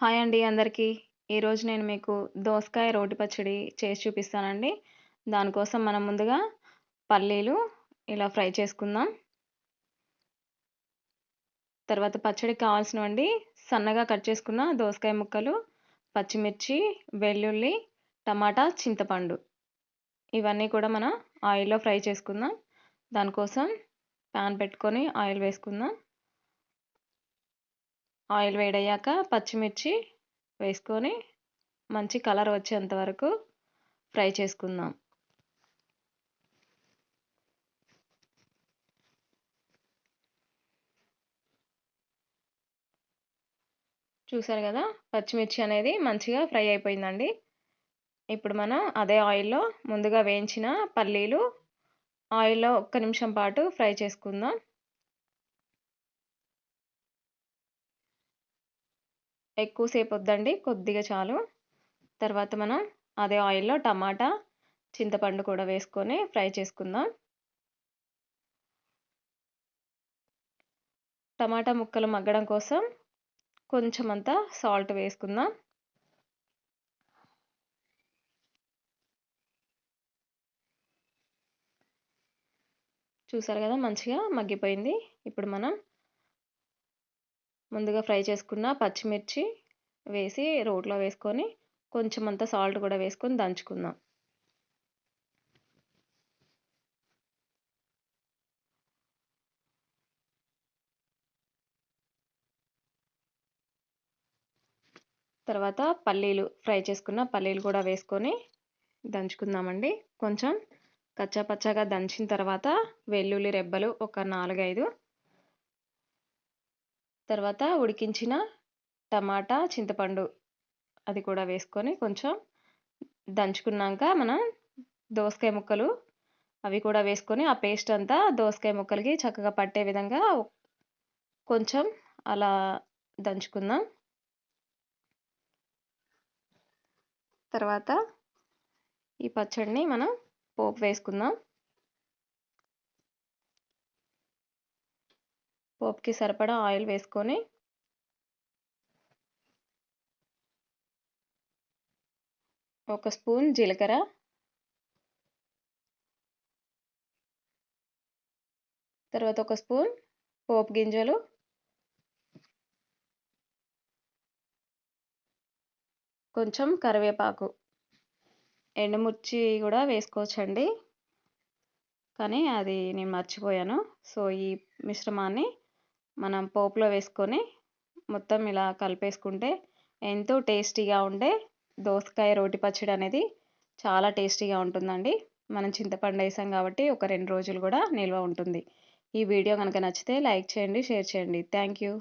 Hi అండి అందరికీ. ఈరోజు నేను మీకు దోసకాయ రోటి పచ్చడి చేసి చూపిస్తానండి. దానికోసం మనం ముందుగా పల్లీలు ఇలా ఫ్రై చేసుకుందాం. తర్వాత పచ్చడికి కావాల్సినవండి సన్నగా కట్ చేసుకున్న దోసకాయ ముక్కలు పచ్చిమిర్చి వెల్లుల్లి టమాటా చింతపండు. ఇవన్నీ కూడా మనం ఆయిల్లో ఫ్రై చేసుకుందాం. దానికోసం ప్యాన్ పెట్టుకొని ఆయిల్ వేసుకుందాం. ఆయిల్ వేడయ్యాక పచ్చిమిర్చి వేసుకొని మంచి కలర్ వచ్చేంత వరకు ఫ్రై చేసుకుందాం. చూసారు కదా పచ్చిమిర్చి అనేది మంచిగా ఫ్రై అయిపోయిందండి. ఇప్పుడు మనం అదే ఆయిల్లో ముందుగా వేయించిన పల్లీలు ఆయిల్లో ఒక్క నిమిషం పాటు ఫ్రై చేసుకుందాం. ఎక్కువసేపు వద్దండి కొద్దిగా చాలు. తర్వాత మనం అదే ఆయిల్లో టమాటా చింతపండు కూడా వేసుకొని ఫ్రై చేసుకుందాం. టమాటా ముక్కలు మగ్గడం కోసం కొంచెం అంతా సాల్ట్ వేసుకుందాం. చూసారు కదా మంచిగా మగ్గిపోయింది. ఇప్పుడు మనం ముందుగా ఫ్రై చేసుకున్న పచ్చిమిర్చి వేసి రోట్లో వేసుకొని కొంచెం అంత సాల్ట్ కూడా వేసుకొని దంచుకుందాం. తర్వాత పల్లీలు ఫ్రై చేసుకున్న పల్లీలు కూడా వేసుకొని దంచుకుందామండి. కొంచెం కచ్చాపచ్చాగా దంచిన తర్వాత వెల్లుల్లి రెబ్బలు ఒక నాలుగైదు తర్వాత ఉడికించిన టమాటా చింతపండు అది కూడా వేసుకొని కొంచెం దంచుకున్నాక మనం దోసకాయ ముక్కలు అవి కూడా వేసుకొని ఆ పేస్ట్ అంతా దోసకాయ ముక్కలకి చక్కగా పట్టే విధంగా కొంచెం అలా దంచుకుందాం. తర్వాత ఈ పచ్చడిని మనం పోపు వేసుకుందాం. పోపుకి సరిపడా ఆయిల్ వేసుకొని ఒక స్పూన్ జీలకర్ర తర్వాత ఒక స్పూన్ పోపు గింజలు కొంచెం కరివేపాకు. ఎండుమిర్చి కూడా వేసుకోవచ్చండి కానీ అది నేను మర్చిపోయాను. సో ఈ మిశ్రమాన్ని మనం పోపులో వేసుకొని మొత్తం ఇలా కలిపేసుకుంటే ఎంతో టేస్టీగా ఉండే దోసకాయ రోటి పచ్చడి అనేది చాలా టేస్టీగా ఉంటుందండి. మనం చింతపండు వేసాం కాబట్టి ఒక రెండు రోజులు కూడా నిల్వ ఉంటుంది. ఈ వీడియో కనుక నచ్చితే లైక్ చేయండి షేర్ చేయండి. Thank you.